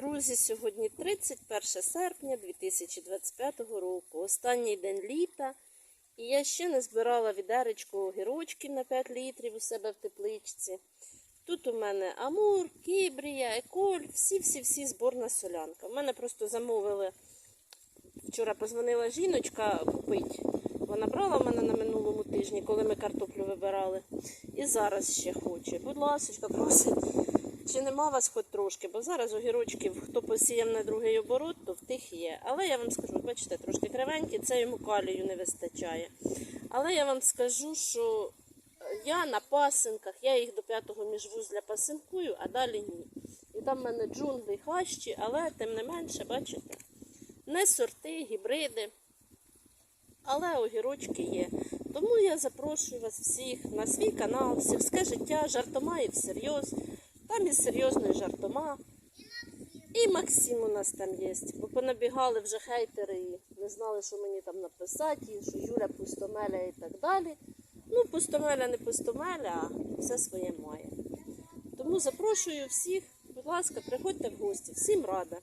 Друзі, сьогодні 31 серпня 2025 року, останній день літа. І я ще не збирала відеречку огірочків на 5 літрів у себе в тепличці. Тут у мене Амур, Кібрія, Еколь, всі-всі-всі зборна солянка. У мене просто замовили. Вчора позвонила жіночка купить. Вона брала в мене на минулому тижні, коли ми картоплю вибирали. І зараз ще хоче. Будь ласка, просить. Чи нема вас хоч трошки? Бо зараз огірочків, хто посіяв на другий оборот, то в тих є. Але я вам скажу, бачите, трошки кривенькі, це йому калію не вистачає. Але я вам скажу, що я на пасинках, я їх до п'ятого міжвузля пасинкую, а далі ні. І там в мене джунглі хащі, але тим не менше, бачите, не сорти, гібриди. Але огірочки є. Тому я запрошую вас всіх на свій канал, сільське життя, жартома і всерйоз. Там і серйозний жартома. І Максим у нас там є. Бо понабігали вже хейтери і не знали, що мені там написати, що Юля пустомеля і так далі. Ну, пустомеля не пустомеля, а все своє має. Тому запрошую всіх, будь ласка, приходьте в гості. Всім рада.